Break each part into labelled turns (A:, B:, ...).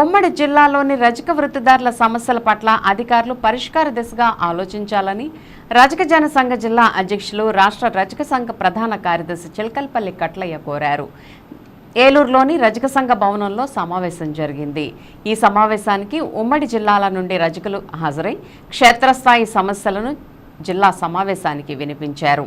A: ఉమ్మడి జిల్లాలోని రజక వృత్తిదారుల సమస్యల పట్ల అధికారులు పరిష్కార దిశగా ఆలోచించాలని రజక జనసంఘ జిల్లా అధ్యక్షులు రాష్ట్ర రజక సంఘ ప్రధాన కార్యదర్శి చిలకల్పల్లి కట్లయ్య కోరారు. ఏలూరులోని రజక సంఘ భవనంలో సమావేశం జరిగింది. ఈ సమావేశానికి ఉమ్మడి జిల్లాల నుండి రజకులు హాజరై క్షేత్రస్థాయి సమస్యలను జిల్లా సమావేశానికి వినిపించారు.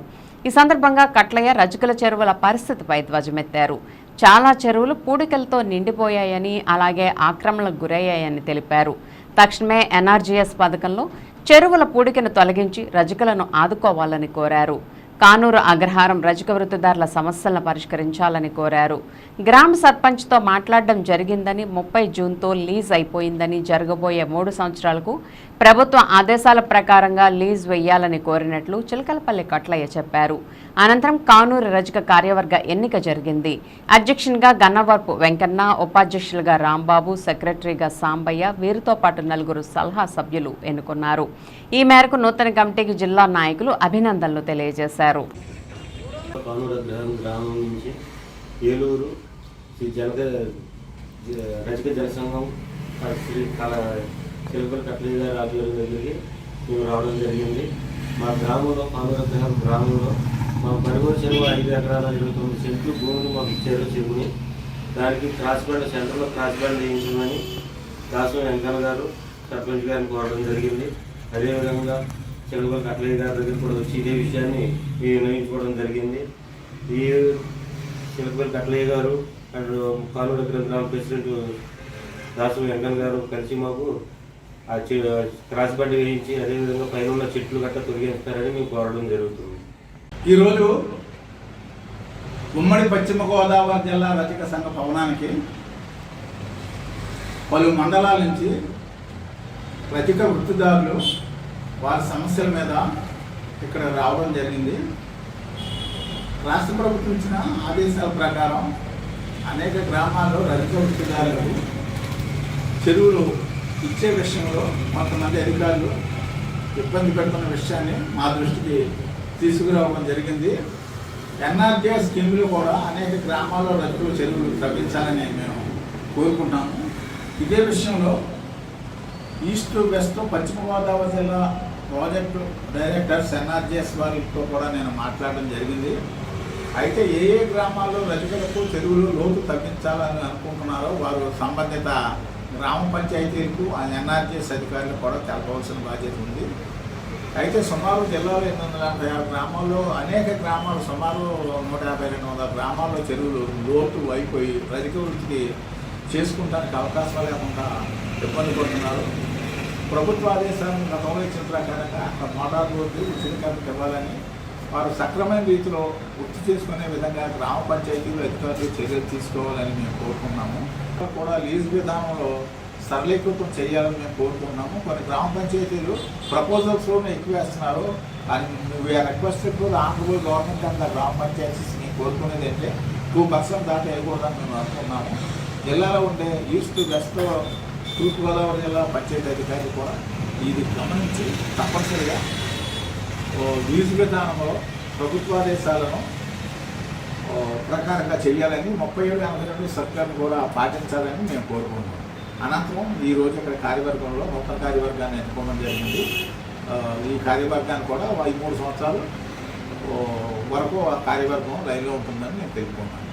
A: ఈ సందర్భంగా కట్లయ్య రజకుల చెరువుల పరిస్థితిపై ధ్వజమెత్తారు. చాలా చెరువులు పూడికలతో నిండిపోయాయని అలాగే ఆక్రమణలకు గురయ్యాయని తెలిపారు. తక్షణమే ఎన్ఆర్జీఎస్ పథకంలో చెరువుల పూడికను తొలగించి రజకులను ఆదుకోవాలని కోరారు. కానూరు అగ్రహారం రజక వృత్తిదారుల సమస్యలను పరిష్కరించాలని కోరారు. గ్రామ సర్పంచ్తో మాట్లాడడం జరిగిందని ముప్పై జూన్తో లీజ్ అయిపోయిందని జరగబోయే మూడు సంవత్సరాలకు ప్రభుత్వ ఆదేశాల ప్రకారంగా లీజ్ వేయాలని కోరినట్లు చిలకలపల్లి కట్లయ్య చెప్పారు. అనంతరం కానూరు రజక కార్యవర్గ ఎన్నిక జరిగింది. అధ్యక్షునిగా గన్నవరపు వెంకన్న ఉపాధ్యక్షులుగా రాంబాబు సెక్రటరీగా సాంబయ్య వీరితో పాటు నలుగురు సలహా సభ్యులు ఎన్నుకున్నారు. ఈ మేరకు నూతన కమిటీకి జిల్లా నాయకులు అభినందనలు తెలియజేశారు.
B: కానూరు గ్రామం గ్రామం నుంచి ఏలూరు శ్రీ జనక రజక జనసంఘం శ్రీ కళ చిలకల కట్లయ్య గారి ఆధ్వర్యం దగ్గరికి మేము రావడం జరిగింది. మా గ్రామంలో కానూరు గ్రామం గ్రామంలో మా పరుగురు చెరువు ఐదు ఎకరాల ఇరవై తొమ్మిది సెంట్లు భూమిని మాకు ఇచ్చారు చెరువుని. దానికి క్రాస్ బ్యాండ్ సెంటర్లో క్రాస్ బ్యాండ్ వేయించమని దాసం వెంకన్న గారు సర్పంచ్ గారిని కోరడం జరిగింది. అదేవిధంగా చెలుగుల కట్లయ్య గారి దగ్గర కూడా వచ్చి ఇదే విషయాన్ని నిర్ణయించుకోవడం జరిగింది. ఈ చిలకల కట్లయ్య గారు అండ్ కానూరు గ్రామ ప్రెసిడెంట్ దాసు వెంకన్న గారు కలిసి మాకు ఆ క్రాస్ బండి వేయించి అదేవిధంగా పైన ఉన్న చెట్లు గట్ట తొలగిస్తారని మేము కోరడం జరుగుతుంది.
C: ఈరోజు ఉమ్మడి పశ్చిమ గోదావరి జిల్లా రచక సంఘ భవనానికి పలు మండలాల నుంచి రచిక వృత్తిదారులు వారి సమస్యల మీద ఇక్కడ రావడం జరిగింది. రాష్ట్ర ప్రభుత్వం ఇచ్చిన ఆదేశాల ప్రకారం అనేక గ్రామాల్లో రజక వృత్తిదారులకు చెరువులు ఇచ్చే విషయంలో కొంతమంది అధికారులు ఇబ్బంది పెడుతున్న విషయాన్ని మా దృష్టికి తీసుకురావడం జరిగింది. ఎన్ఆర్జే స్కీమ్లు కూడా అనేక గ్రామాల్లో రైతులు చెరువులు తగ్గించాలని మేము కోరుకుంటాము. ఇదే విషయంలో ఈస్ట్ వెస్ట్ పశ్చిమ గోదావరి జిల్లా ప్రాజెక్టు డైరెక్టర్స్ ఎన్ఆర్జీఎస్ వారితో కూడా నేను మాట్లాడడం జరిగింది. అయితే ఏ ఏ గ్రామాల్లో రజకులకు చెరువులు లోతు తగ్గించాలని అనుకుంటున్నారో వారు సంబంధిత గ్రామ పంచాయతీలకు ఆ ఎన్ఆర్జీఎస్ అధికారులకు కూడా తెలపవలసిన బాధ్యత ఉంది. అయితే సుమారు జిల్లాలో ఎనిమిది వందల యాభై ఆరు గ్రామాల్లో అనేక గ్రామాలు సుమారు నూట యాభై రెండు వందల గ్రామాల్లో చెరువులు లోతు అయిపోయి రజక వృత్తికి చేసుకుంటానికి అవకాశాలు లేకుండా ఇబ్బంది పడుతున్నారు? ప్రభుత్వ ఆదేశాలను గతంలో ఇచ్చిన ప్రకారంగా అక్కడ మోటార్ బోర్డు ఉచితంగా ఇవ్వాలని వారు సక్రమైన రీతిలో గుర్తు చేసుకునే విధంగా గ్రామ పంచాయతీలు అధికారులు చర్యలు తీసుకోవాలని మేము కోరుకున్నాము. కూడా లీజ్ విధానంలో సరళీకృతం చేయాలని మేము కోరుకున్నాము. కొన్ని గ్రామ పంచాయతీలు ప్రపోజల్స్లోనే ఎక్కువ వేస్తున్నారు. అని we are requested to honourable government and గ్రామ పంచాయతీస్ కోరుకునేది అంటే టూ పర్సెంట్ దాకా వేయకూడదని మేము అనుకున్నాము. జిల్లాలో ఉండే ఈస్ట్ వెస్ట్ తూర్పుగోదావరి జిల్లా పంచాయతీ అధికారులు కూడా ఇది గమనించి తప్పనిసరిగా ఓ విధానంలో ప్రభుత్వాదేశాలను ప్రకారంగా చేయాలని ముప్పై ఏడు ఎనభై రెండు సర్కార్ని కూడా పాటించాలని మేము కోరుకుంటున్నాం. అనంతరం ఈ రోజు ఇక్కడ కార్యవర్గంలో నూతన కార్యవర్గాన్ని ఎన్నుకోవడం జరిగింది. ఈ కార్యవర్గాన్ని కూడా ఈ మూడు సంవత్సరాలు వరకు ఆ కార్యవర్గం రైల్లో ఉంటుందని నేను తెలుపుకున్నాను